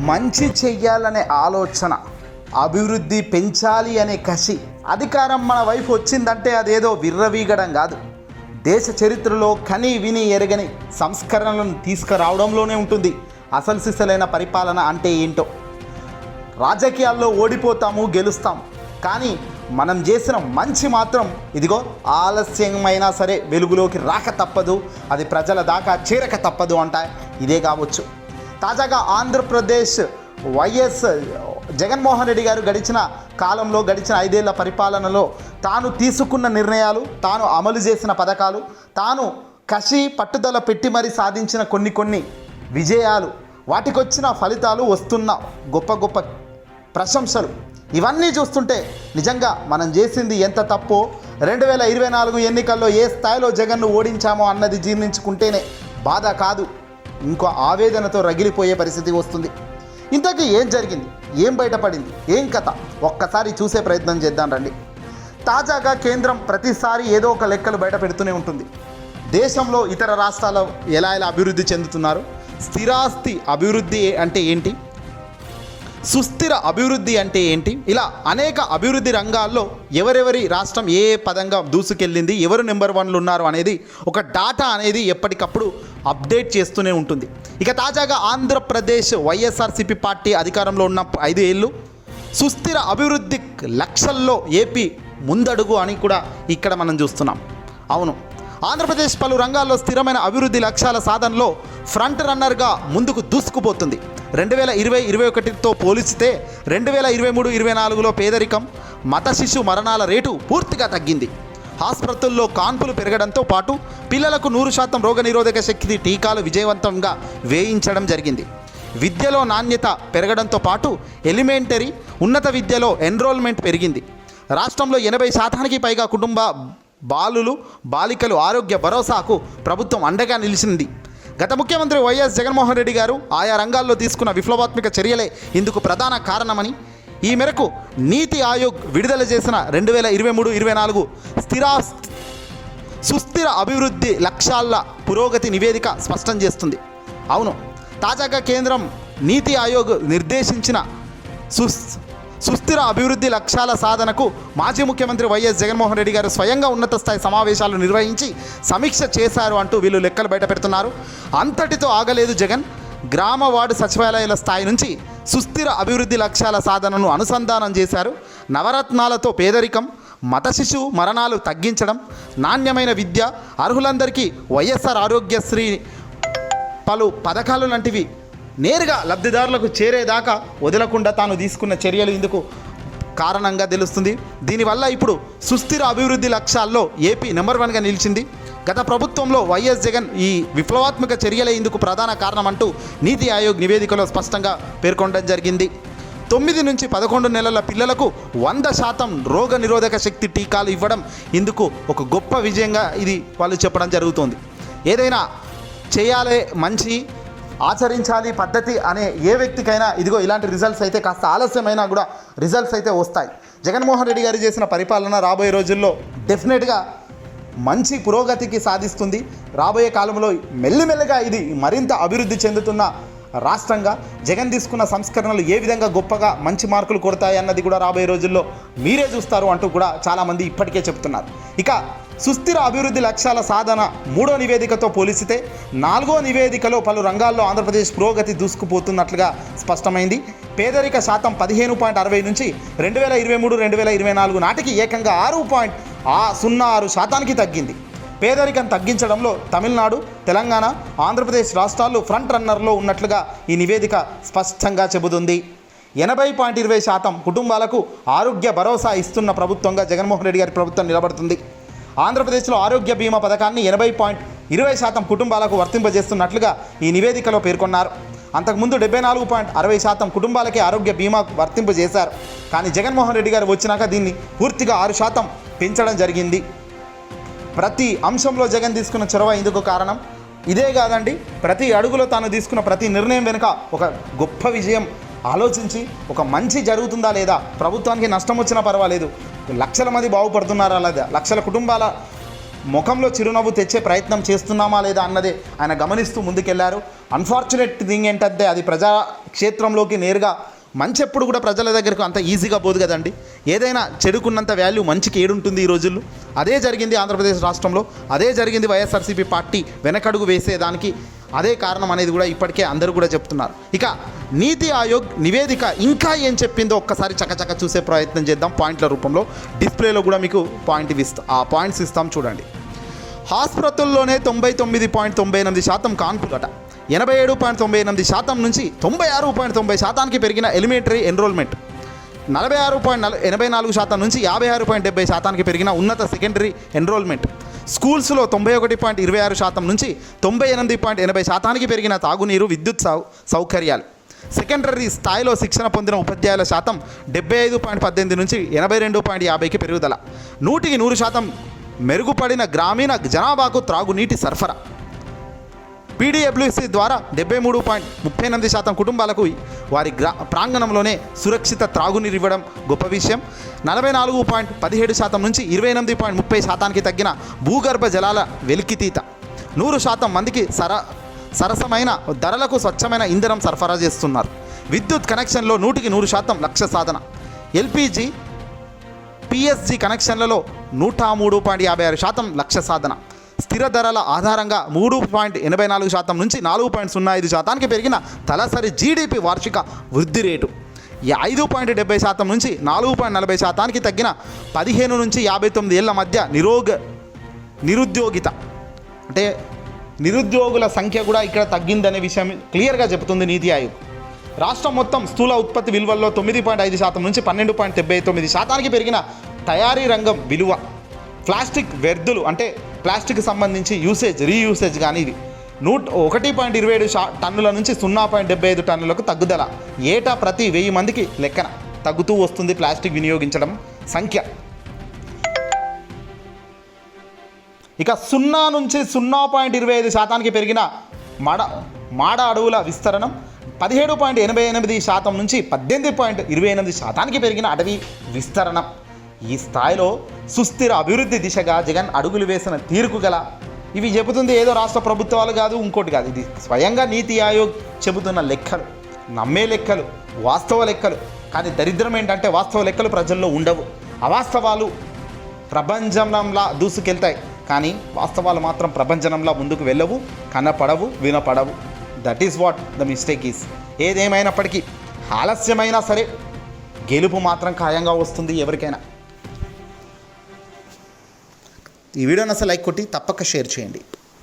మంచి చెయ్యాలనే ఆలోచన అభివృద్ధి పెంచాలి అనే కసి అధికారం మన వైపు వచ్చిందంటే అదేదో విర్రవీగడం కాదు. దేశ చరిత్రలో కని విని ఎరగని సంస్కరణలను తీసుకురావడంలోనే ఉంటుంది. అసలు సిసలైన పరిపాలన అంటే ఏంటో. రాజకీయాల్లో ఓడిపోతాము గెలుస్తాం. కానీ మనం చేసిన మంచి మాత్రం ఇదిగో ఆలస్యమైనా సరే వెలుగులోకి రాక తప్పదు అది ప్రజల దాకా చేరక తప్పదు అంట ఇదే కావచ్చు. తాజాగా ఆంధ్రప్రదేశ్ వైఎస్ జగన్మోహన్ రెడ్డి గారు గడిచిన కాలంలో గడిచిన ఐదేళ్ళ పరిపాలనలో తాను తీసుకున్న నిర్ణయాలు తాను అమలు చేసిన పథకాలు తాను కసి పట్టుదల పెట్టి మరీ సాధించిన కొన్ని కొన్ని విజయాలు వాటికొచ్చిన ఫలితాలు వస్తున్న గొప్ప గొప్ప ప్రశంసలు. ఇవన్నీ చూస్తుంటే నిజంగా మనం చేసింది ఎంత తప్పో రెండు వేల ఇరవై నాలుగు ఎన్నికల్లో ఏ స్థాయిలో జగన్ను ఓడించామో అన్నది జీర్ణించుకుంటేనే బాధ కాదు. ఇంకో ఆవేదనతో రగిలిపోయే పరిస్థితి వస్తుంది. ఇంతకీ ఏం జరిగింది? ఏం బయటపడింది? ఏం కథ? ఒక్కసారి చూసే ప్రయత్నం చేద్దాం రండి. తాజాగా కేంద్రం ప్రతిసారి ఏదో ఒక లెక్కలు బయట పెడుతూనే ఉంటుంది. దేశంలో ఇతర రాష్ట్రాలు ఎలా ఎలా అభివృద్ధి చెందుతున్నారు? స్థిరాస్తి అభివృద్ధి అంటే ఏంటి? సుస్థిర అభివృద్ధి అంటే ఏంటి? ఇలా అనేక అభివృద్ధి రంగాల్లో ఎవరెవరి రాష్ట్రం ఏ ఏ పదంగా దూసుకెళ్ళింది? ఎవరు నెంబర్ వన్లు ఉన్నారు అనేది ఒక డాటా అనేది ఎప్పటికప్పుడు అప్డేట్ చేస్తూనే ఉంటుంది. ఇక తాజాగా ఆంధ్రప్రదేశ్ వైఎస్ఆర్సీపీ పార్టీ అధికారంలో ఉన్న ఐదు ఏళ్ళు సుస్థిర అభివృద్ధి లక్షల్లో ఏపీ ముందడుగు అని కూడా ఇక్కడ మనం చూస్తున్నాం. అవును ఆంధ్రప్రదేశ్ పలు రంగాల్లో స్థిరమైన అభివృద్ధి లక్ష్యాల సాధనలో ఫ్రంట్ రన్నర్గా ముందుకు దూసుకుపోతుంది. రెండు వేల ఇరవై ఇరవై ఒకటితో పోలిస్తే రెండు వేల ఇరవై మూడు ఇరవై నాలుగులో పేదరికం మత శిశు మరణాల రేటు పూర్తిగా తగ్గింది. ఆసుపత్రుల్లో కాన్పులు పెరగడంతో పాటు పిల్లలకు నూరు శాతం రోగనిరోధక శక్తి టీకాలు విజయవంతంగా వేయించడం జరిగింది. విద్యలో నాణ్యత పెరగడంతో పాటు ఎలిమెంటరీ ఉన్నత విద్యలో ఎన్రోల్మెంట్ పెరిగింది. రాష్ట్రంలో ఎనభై శాతానికి పైగా కుటుంబ బాలులు బాలికలు ఆరోగ్య భరోసాకు ప్రభుత్వం అండగా నిలిచింది. గత ముఖ్యమంత్రి వైఎస్ జగన్మోహన్ రెడ్డి గారు ఆయా రంగాల్లో తీసుకున్న విప్లవాత్మక చర్యలే ఇందుకు ప్రధాన కారణమని ఈ మేరకు నీతి ఆయోగ్ విడుదల చేసిన రెండు వేల ఇరవై మూడు ఇరవై నాలుగు స్థిరా సుస్థిర అభివృద్ధి లక్ష్యాల పురోగతి నివేదిక స్పష్టం చేస్తుంది. అవును తాజాగా కేంద్రం నీతి ఆయోగ్ నిర్దేశించిన సుస్ సుస్థిర అభివృద్ధి లక్ష్యాల సాధనకు మాజీ ముఖ్యమంత్రి వైఎస్ జగన్మోహన్ రెడ్డి గారు స్వయంగా ఉన్నత స్థాయి సమావేశాలు నిర్వహించి సమీక్ష చేశారు అంటూ వీళ్ళు లెక్కలు బయట పెడుతున్నారు అంతటితో ఆగలేదు జగన్. గ్రామ వార్డు సచివాలయాల స్థాయి నుంచి సుస్థిర అభివృద్ధి లక్ష్యాల సాధనను అనుసంధానం చేశారు. నవరత్నాలతో పేదరికం మత శిశువు మరణాలు తగ్గించడం నాణ్యమైన విద్య అర్హులందరికీ వైఎస్ఆర్ ఆరోగ్యశ్రీ పలు పథకాలు లాంటివి నేరుగా లబ్ధిదారులకు చేరేదాకా వదలకుండా తాను తీసుకున్న చర్యలు ఇందుకు కారణంగా తెలుస్తుంది. దీనివల్ల ఇప్పుడు సుస్థిర అభివృద్ధి లక్ష్యాల్లో ఏపీ నెంబర్ వన్గా నిలిచింది. గత ప్రభుత్వంలో వైఎస్ జగన్ ఈ విప్లవాత్మక చర్యలే ఇందుకు ప్రధాన కారణం అంటూ నీతి ఆయోగ్ నివేదికలో స్పష్టంగా పేర్కొనడం జరిగింది. తొమ్మిది నుంచి పదకొండు నెలల పిల్లలకు వంద శాతం రోగ నిరోధక శక్తి టీకాలు ఇవ్వడం ఇందుకు ఒక గొప్ప విజయంగా ఇది వాళ్ళు చెప్పడం జరుగుతుంది. ఏదైనా చేయాలి మంచి ఆచరించాలి పద్ధతి అనే ఏ వ్యక్తికైనా ఇదిగో ఇలాంటి రిజల్ట్స్ అయితే కాస్త ఆలస్యమైనా కూడా రిజల్ట్స్ అయితే వస్తాయి. జగన్మోహన్ రెడ్డి గారు చేసిన పరిపాలన రాబోయే రోజుల్లో డెఫినెట్గా మంచి పురోగతికి సాధిస్తుంది. రాబోయే కాలంలో మెల్లిమెల్లగా ఇది మరింత అభివృద్ధి చెందుతున్న రాష్ట్రంగా జగన్ తీసుకున్న సంస్కరణలు ఏ విధంగా గొప్పగా మంచి మార్కులు కొడతాయన్నది కూడా రాబోయే రోజుల్లో మీరే చూస్తారు అంటూ కూడా చాలామంది ఇప్పటికే చెప్తున్నారు. ఇక సుస్థిర అభివృద్ధి లక్ష్యాల సాధన మూడో నివేదికతో పోలిస్తే నాలుగో నివేదికలో పలు రంగాల్లో ఆంధ్రప్రదేశ్ పురోగతి దూసుకుపోతున్నట్లుగా స్పష్టమైంది. పేదరిక శాతం పదిహేను పాయింట్ అరవై నుంచి రెండు వేల ఇరవై మూడు రెండు వేల ఇరవై నాలుగు నాటికి ఏకంగా ఆరు పాయింట్ ఆ సున్నా ఆరు శాతానికి తగ్గింది. పేదరికం తగ్గించడంలో తమిళనాడు తెలంగాణ ఆంధ్రప్రదేశ్ రాష్ట్రాలు ఫ్రంట్ రన్నర్లో ఉన్నట్లుగా ఈ నివేదిక స్పష్టంగా చెబుతుంది. ఎనభై పాయింట్ ఇరవై శాతం కుటుంబాలకు ఆరోగ్య భరోసా ఇస్తున్న ప్రభుత్వంగా జగన్మోహన్ రెడ్డి గారి ప్రభుత్వం నిలబడుతుంది. ఆంధ్రప్రదేశ్లో ఆరోగ్య బీమా పథకాన్ని ఎనభై పాయింట్ ఇరవై శాతం కుటుంబాలకు వర్తింపజేస్తున్నట్లుగా ఈ నివేదికలో పేర్కొన్నారు. అంతకుముందు డెబ్బై నాలుగు పాయింట్ అరవై శాతం కుటుంబాలకే ఆరోగ్య బీమా వర్తింపజేశారు. కానీ జగన్మోహన్ రెడ్డి గారు వచ్చినాక దీన్ని పూర్తిగా ఆరు శాతం పెంచడం జరిగింది. ప్రతి అంశంలో జగన్ తీసుకున్న చొరవ ఇందుకు కారణం ఇదే కాదండి. ప్రతి అడుగులో తాను తీసుకున్న ప్రతి నిర్ణయం వెనుక ఒక గొప్ప విజయం ఆలోచించి ఒక మంచి జరుగుతుందా లేదా? ప్రభుత్వానికి నష్టం వచ్చినా పర్వాలేదు. లక్షల మంది బాగుపడుతున్నారా లేదా? లక్షల కుటుంబాల ముఖంలో చిరునవ్వు తెచ్చే ప్రయత్నం చేస్తున్నామా లేదా అన్నదే ఆయన గమనిస్తూ ముందుకెళ్ళారు. అన్ఫార్చునేట్ థింగ్ ఏంటంటే అది ప్రజా క్షేత్రంలోకి నేరుగా మంచి ఎప్పుడు కూడా ప్రజల దగ్గరకు అంత ఈజీగా పోదు కదండి. ఏదైనా చెడుకున్నంత వాల్యూ మంచికి ఏడుంటుంది ఈ రోజుల్లో. అదే జరిగింది ఆంధ్రప్రదేశ్ రాష్ట్రంలో. అదే జరిగింది వైఎస్ఆర్సీపీ పార్టీ వెనకడుగు వేసేదానికి అదే కారణం అనేది కూడా ఇప్పటికే అందరూ కూడా చెప్తున్నారు. ఇక నీతి ఆయోగ్ నివేదిక ఇంకా ఏం చెప్పిందో ఒక్కసారి చకచక చూసే ప్రయత్నం చేద్దాం పాయింట్ల రూపంలో. డిస్ప్లేలో కూడా మీకు పాయింట్ ఇస్తాం ఆ పాయింట్స్ ఇస్తాం చూడండి. ఆసుపత్రుల్లోనే తొంభై తొమ్మిది పాయింట్ తొంభై ఎనిమిది శాతం కాన్పులట ఎనభై ఏడు పాయింట్ తొంభై ఎనిమిది శాతం నుంచి తొంభై ఆరు పాయింట్ తొంభై శాతానికి పెరిగిన ఎలిమెంటరీ ఎన్రోల్మెంట్. నలభై ఆరు పాయింట్ నల ఎనభై నాలుగు శాతం నుంచి యాభై ఆరు పాయింట్ డెబ్బై శాతానికి పెరిగిన ఉన్నత సెకండరీ ఎన్రోల్మెంట్. స్కూల్స్లో తొంభై ఒకటి పాయింట్ ఇరవై ఆరు శాతం నుంచి తొంభై ఎనిమిది పాయింట్ ఎనభై శాతానికి పెరిగిన తాగునీరు విద్యుత్ సౌ సౌకర్యాలు. సెకండరీ స్థాయిలో శిక్షణ పొందిన ఉపాధ్యాయుల శాతం డెబ్బై ఐదు పాయింట్ పద్దెనిమిది నుంచి ఎనభై రెండు పాయింట్ యాభైకి పెరుగుదల. నూటికి నూరు శాతం మెరుగుపడిన గ్రామీణ జనాభాకు త్రాగునీటి సరఫరా. పీడీడబ్ల్యూసీ ద్వారా డెబ్బై మూడు పాయింట్ ముప్పై ఎనిమిది శాతం కుటుంబాలకు వారి గ్రా ప్రాంగణంలోనే సురక్షిత త్రాగునీరు ఇవ్వడం గొప్ప విషయం. నలభై నాలుగు పాయింట్ పదిహేడు శాతం నుంచి ఇరవై ఎనిమిది పాయింట్ ముప్పై శాతానికి తగ్గిన భూగర్భ జలాల వెలికితీత. నూరు శాతం మందికి సర సరసమైన ధరలకు స్వచ్ఛమైన ఇంధనం సరఫరా చేస్తున్నారు. విద్యుత్ కనెక్షన్లో నూటికి నూరు శాతం లక్ష్య సాధన. ఎల్పిజి పిఎస్జి కనెక్షన్లలో నూట మూడు పాయింట్ యాభై ఆరు శాతం లక్ష్య సాధన. స్థిర ధరల ఆధారంగా మూడు పాయింట్ ఎనభై నాలుగు శాతం నుంచి నాలుగు పాయింట్ సున్నా ఐదు శాతానికి పెరిగిన తలసరి జీడిపి వార్షిక వృద్ధి రేటు. ఈ ఐదు పాయింట్ డెబ్బై శాతం నుంచి నాలుగు పాయింట్ నలభై శాతానికి తగ్గిన పదిహేను నుంచి యాభై తొమ్మిది ఏళ్ళ మధ్య నిరోగ నిరుద్యోగిత అంటే నిరుద్యోగుల సంఖ్య కూడా ఇక్కడ తగ్గిందనే విషయం క్లియర్గా చెబుతుంది నీతి ఆయోగ్. రాష్ట్రం మొత్తం స్థూల ఉత్పత్తి విలువల్లో తొమ్మిది పాయింట్ ఐదు శాతం నుంచి పన్నెండు పాయింట్ డెబ్బై తొమ్మిది శాతానికి పెరిగిన తయారీ రంగం విలువ. ప్లాస్టిక్ వ్యర్థులు అంటే ప్లాస్టిక్ సంబంధించి యూసేజ్ రీయూసేజ్ కానీ ఇది నూట ఒకటి పాయింట్ ఇరవై ఏడు టన్నుల నుంచి సున్నా పాయింట్ డెబ్బై ఐదు టన్నులకు తగ్గుదల. ఏటా ప్రతి వెయ్యి మందికి లెక్కన తగ్గుతూ వస్తుంది ప్లాస్టిక్ వినియోగించడం సంఖ్య. ఇక సున్నా నుంచి సున్నా పాయింట్ ఇరవై ఐదు శాతానికి పెరిగిన మాడ మాడ అడవుల విస్తరణం పదిహేడు పాయింట్ ఎనభై ఎనిమిది శాతం నుంచి పద్దెనిమిది పాయింట్ ఇరవై ఎనిమిది శాతానికి పెరిగిన అడవి విస్తరణం. ఈ స్థాయిలో సుస్థిర అభివృద్ధి దిశగా జగన్ అడుగులు వేసిన తీరుకు గల ఇవి చెబుతుంది ఏదో రాష్ట్ర ప్రభుత్వాలు కాదు ఇంకోటి కాదు. ఇది స్వయంగా నీతి ఆయోగ్ చెబుతున్న లెక్కలు నమ్మే లెక్కలు వాస్తవ లెక్కలు. కానీ దరిద్రం ఏంటంటే వాస్తవ లెక్కలు ప్రజల్లో ఉండవు. అవాస్తవాలు ప్రపంచంలా దూసుకెళ్తాయి. కానీ వాస్తవాలు మాత్రం ప్రపంచంలా ముందుకు వెళ్ళవు కనపడవు వినపడవు. That is what the mistake is ఏదేమైనప్పటికీ ఆలస్యమైనా సరే గెలుపు మాత్రం ఖాయంగా వస్తుంది ఎవరికైనా. ఈ వీడియోని అసలు లైక్ కొట్టి తప్పక షేర్ చేయండి.